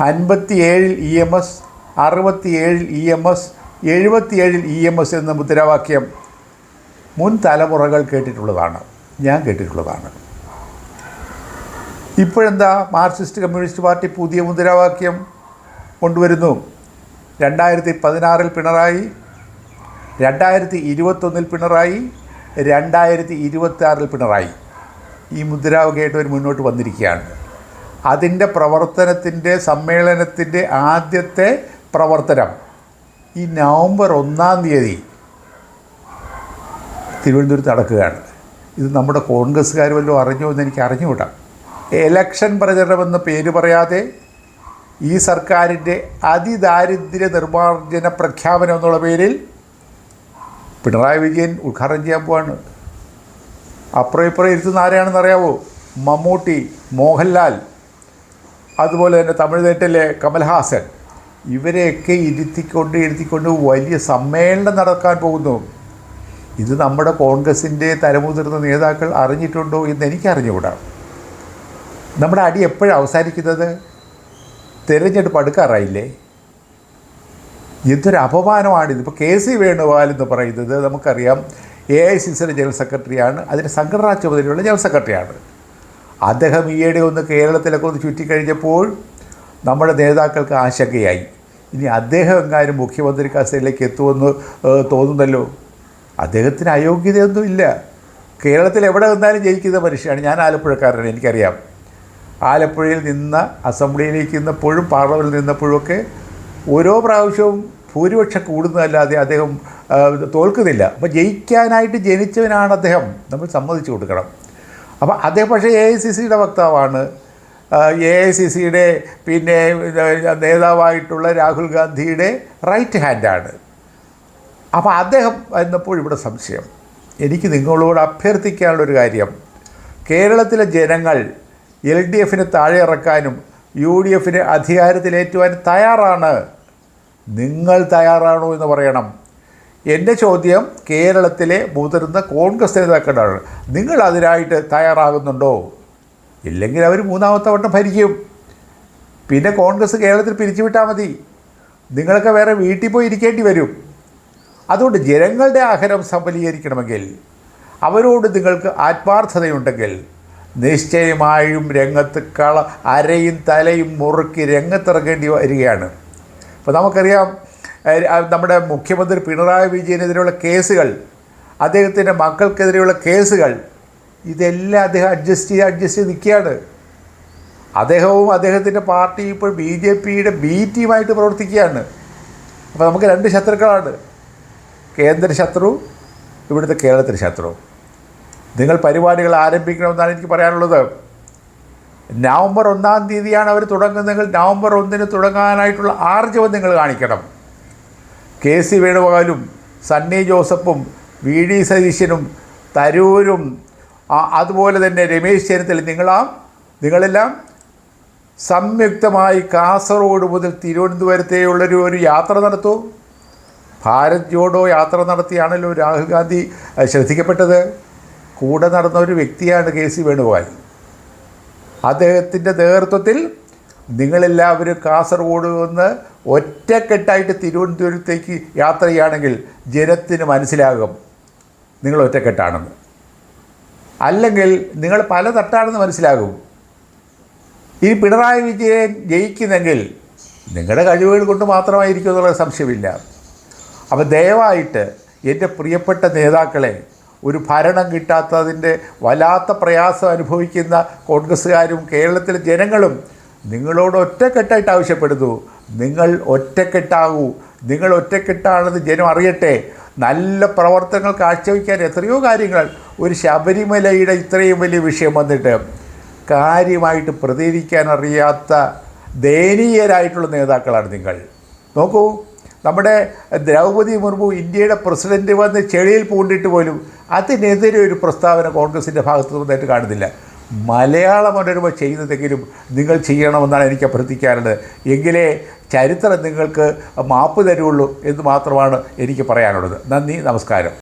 അൻപത്തിയേഴിൽ E M S അറുപത്തിയേഴിൽ E M S എഴുപത്തിയേഴിൽ E M S എന്ന മുദ്രാവാക്യം മുൻ തലമുറകൾ കേട്ടിട്ടുള്ളതാണ്. ഞാൻ കേട്ടിട്ടുള്ളതാണ്. ഇപ്പോഴെന്താ മാർക്സിസ്റ്റ് കമ്മ്യൂണിസ്റ്റ് പാർട്ടി പുതിയ മുദ്രാവാക്യം കൊണ്ടുവരുന്നു? രണ്ടായിരത്തി പതിനാറിൽ പിണറായി രണ്ടായിരത്തി ഇരുപത്തൊന്നിൽ പിണറായി രണ്ടായിരത്തി ഇരുപത്തി ആറിൽ പിണറായി. ഈ മുദ്രാവാക്യമായിട്ട് അവർ മുന്നോട്ട് വന്നിരിക്കുകയാണ്. അതിന്റെ പ്രവർത്തനത്തിന്റെ സമ്മേളനത്തിന്റെ ആദ്യത്തെ പ്രവർത്തനം ഈ നവംബർ ഒന്നാം തീയതി തിരുവനന്തപുരത്ത് നടക്കുകയാണ്. ഇത് നമ്മുടെ കോൺഗ്രസ്സുകാർ വല്ലതും അറിഞ്ഞോ എന്ന് എനിക്ക് അറിഞ്ഞുകൂടാം. എലക്ഷൻ പ്രചരണമെന്ന് പേര് പറയാതെ ഈ സർക്കാരിന്റെ അതിദാരിദ്ര്യ നിർമ്മാർജന പ്രഖ്യാപനം എന്നുള്ള പേരിൽ പിണറായി വിജയൻ ഉദ്ഘാടനം ചെയ്യാൻ പോവാണ്. അപ്പുറം ഇപ്പുറം ഇരുത്തുന്ന ആരെയാണെന്ന് അറിയാവോ മമ്മൂട്ടി മോഹൻലാൽ. അതുപോലെ തന്നെ തമിഴ്നാട്ടിലെ കമൽഹാസൻ. ഇവരെയൊക്കെ ഇരുത്തിക്കൊണ്ട് ഇരുത്തിക്കൊണ്ട് വലിയ സമ്മേളനം നടക്കാൻ പോകുന്നു. ഇത് നമ്മുടെ കോൺഗ്രസിന്റെ തലമുതിർന്ന നേതാക്കൾ അറിഞ്ഞിട്ടുണ്ടോ എന്ന് എനിക്കറിഞ്ഞുകൂടാ. നമ്മുടെ അടി എപ്പോഴാണ് അവസാനിക്കുന്നത്? തിരഞ്ഞെടുപ്പ് അടുക്കാറായില്ലേ? എന്തൊരു അപമാനമാണിത് ഇപ്പോൾ കെ സി വേണുഗോപാൽ എന്ന് പറയുന്നത് നമുക്കറിയാം എ ഐ സി സിയുടെ ജനറൽ സെക്രട്ടറിയാണ് അതിന്റെ സംഘടനാ ചുമതലയുള്ള ജനറൽ സെക്രട്ടറിയാണ്. അദ്ദേഹം ഈയിടെ ഒന്ന് കേരളത്തിലൊക്കെ ഒന്ന് ചുറ്റിക്കഴിഞ്ഞപ്പോൾ നമ്മുടെ നേതാക്കൾക്ക് ആശങ്കയായി. ഇനി അദ്ദേഹം എങ്ങാനും മുഖ്യമന്ത്രി കസേരയിലേക്ക് എത്തുമെന്ന് തോന്നുന്നല്ലോ? അദ്ദേഹത്തിന് അയോഗ്യതയൊന്നും ഇല്ല. കേരളത്തിൽ എവിടെ നിന്നാലും ജയിക്കുന്ന മനുഷ്യനാണ്. ഞാൻ ആലപ്പുഴക്കാരനാണ് എനിക്കറിയാം. ആലപ്പുഴയിൽ നിന്ന അസംബ്ലിയിലേക്ക് നിന്നപ്പോഴും പാർലമെന്റിൽ നിന്നപ്പോഴും ഒക്കെ ഓരോ പ്രാവശ്യവും ഭൂരിപക്ഷം കൂടുന്നതല്ലാതെ അദ്ദേഹം തോൽക്കുന്നില്ല. അപ്പോൾ ജയിക്കാനായിട്ട് ജനിച്ചവനാണ് അദ്ദേഹം. നമ്മൾ സമ്മതിച്ചു കൊടുക്കണം. അപ്പോൾ അദ്ദേഹം പക്ഷേ എ ഐ സി സിയുടെ വക്താവാണ്. എ ഐ സി സിയുടെ പിന്നെ നേതാവായിട്ടുള്ള രാഹുൽ ഗാന്ധിയുടെ റൈറ്റ് ഹാൻഡാണ്. അപ്പോൾ അദ്ദേഹം എന്നപ്പോൾ ഇവിടെ സംശയം. എനിക്ക് നിങ്ങളോട് അഭ്യർത്ഥിക്കാനുള്ളൊരു കാര്യം. കേരളത്തിലെ ജനങ്ങൾ എൽ ഡി എഫിനെ താഴെ ഇറക്കാനും യു ഡി എഫിനെ അധികാരത്തിലേറ്റുവാനും തയ്യാറാണ്. നിങ്ങൾ തയ്യാറാണോ എന്ന് പറയണം. എന്റെ ചോദ്യം കേരളത്തിലെ മുതിർന്ന കോൺഗ്രസ് നേതാക്കളാണ്. നിങ്ങൾ അതിനായിട്ട് തയ്യാറാകുന്നുണ്ടോ? ഇല്ലെങ്കിൽ അവർ മൂന്നാമത്തെ വട്ടം ഭരിക്കും. പിന്നെ കോൺഗ്രസ് കേരളത്തിൽ പിരിച്ചുവിട്ടാൽ മതി. നിങ്ങളൊക്കെ വേറെ വീട്ടിൽ പോയി ഇരിക്കേണ്ടി വരും. അതുകൊണ്ട് ജനങ്ങളുടെ ആഹാരം സഫലീകരിക്കണമെങ്കിൽ അവരോട് നിങ്ങൾക്ക് ആത്മാർത്ഥതയുണ്ടെങ്കിൽ നിശ്ചയമായും രംഗത്ത് കള അരയും തലയും മുറുക്കി രംഗത്തിറങ്ങേണ്ടി വരികയാണ്. അപ്പോൾ നമുക്കറിയാം നമ്മുടെ മുഖ്യമന്ത്രി പിണറായി വിജയനെതിരെയുള്ള കേസുകൾ അദ്ദേഹത്തിന്റെ മക്കൾക്കെതിരെയുള്ള കേസുകൾ ഇതെല്ലാം അദ്ദേഹം അഡ്ജസ്റ്റ് ചെയ്ത് അഡ്ജസ്റ്റ് ചെയ്ത് നിൽക്കുകയാണ്. അദ്ദേഹവും അദ്ദേഹത്തിന്റെ പാർട്ടി ഇപ്പോൾ ബി ജെ പിയുടെ ബി ടീമായിട്ട് പ്രവർത്തിക്കുകയാണ്. അപ്പോൾ നമുക്ക് രണ്ട് ശത്രുക്കളാണ്. കേന്ദ്ര ശത്രു ഇവിടുത്തെ കേരളത്തിലെ ശത്രു. നിങ്ങൾ പരിപാടികൾ ആരംഭിക്കണമെന്നാണ് എനിക്ക് പറയാനുള്ളത്. നവംബർ ഒന്നാം തീയതിയാണ് അവർ തുടങ്ങുന്നതെങ്കിൽ നവംബർ ഒന്നിന് തുടങ്ങാനായിട്ടുള്ള ആർജവം നിങ്ങൾ കാണിക്കണം. കെ സി വേണുഗോപാലും സണ്ണി ജോസഫും വി ഡി സതീശനും തരൂരും അതുപോലെ തന്നെ രമേശ് ചെന്നിത്തല നിങ്ങളാം നിങ്ങളെല്ലാം സംയുക്തമായി കാസർഗോഡ് മുതൽ തിരുവനന്തപുരത്തേയുള്ളൊരു ഒരു യാത്ര നടത്തൂ. ഭാരത് ജോഡോ യാത്ര നടത്തിയാണല്ലോ രാഹുൽ ഗാന്ധി ശ്രദ്ധിക്കപ്പെട്ടത്. കൂടെ നടന്ന ഒരു വ്യക്തിയാണ് കെ സി വേണുഗോപാൽ. അദ്ദേഹത്തിന്റെ നേതൃത്വത്തിൽ നിങ്ങളെല്ലാവരും കാസർഗോഡ് നിന്ന് ഒറ്റക്കെട്ടായിട്ട് തിരുവനന്തപുരത്തേക്ക് യാത്ര ചെയ്യുകയാണെങ്കിൽ ജനത്തിന് മനസ്സിലാകും നിങ്ങൾ ഒറ്റക്കെട്ടാണെന്ന്. അല്ലെങ്കിൽ നിങ്ങൾ പല തട്ടാണെന്ന് മനസ്സിലാകും. ഈ പിണറായി വിജയൻ ജയിക്കുന്നെങ്കിൽ നിങ്ങളുടെ കഴിവുകൾ കൊണ്ട് മാത്രമായിരിക്കും എന്നുള്ള സംശയമില്ല. അപ്പോൾ ദയവായിട്ട് എന്റെ പ്രിയപ്പെട്ട നേതാക്കളെ ഒരു ഭരണം കിട്ടാത്തതിന്റെ വല്ലാത്ത പ്രയാസം അനുഭവിക്കുന്ന കോൺഗ്രസ്സുകാരും കേരളത്തിലെ ജനങ്ങളും നിങ്ങളോട് ഒറ്റക്കെട്ടായിട്ട് ആവശ്യപ്പെടുന്നു. നിങ്ങൾ ഒറ്റക്കെട്ടാകൂ. നിങ്ങൾ ഒറ്റക്കെട്ടാണെന്ന് ജനം അറിയട്ടെ. നല്ല പ്രവർത്തനങ്ങൾ കാഴ്ചവെക്കാൻ എത്രയോ കാര്യങ്ങൾ. ഒരു ശബരിമലയുടെ ഇത്രയും വലിയ വിഷയം വന്നിട്ട് കാര്യമായിട്ട് പ്രതികരിക്കാൻ അറിയാത്ത ദയനീയരായിട്ടുള്ള നേതാക്കളാണ് നിങ്ങൾ. നോക്കൂ നമ്മുടെ ദ്രൗപദി മുർമു ഇന്ത്യയുടെ പ്രസിഡന്റ് വന്ന് ചെളിയിൽ പൂണ്ടിട്ട് പോലും അതിനെതിരെ ഒരു പ്രസ്താവന കോൺഗ്രസിന്റെ ഭാഗത്തു നിന്നായിട്ട് കാണുന്നില്ല. മലയാള മനോരമ ചെയ്യുന്നതെങ്കിലും നിങ്ങൾ ചെയ്യണമെന്നാണ് എനിക്ക് അഭ്യർത്ഥിക്കാറുള്ളത് എങ്കിലേ ചരിത്രം നിങ്ങൾക്ക് മാപ്പ് തരുള്ളൂ എന്ന് മാത്രമാണ് എനിക്ക് പറയാനുള്ളത്. നന്ദി നമസ്കാരം.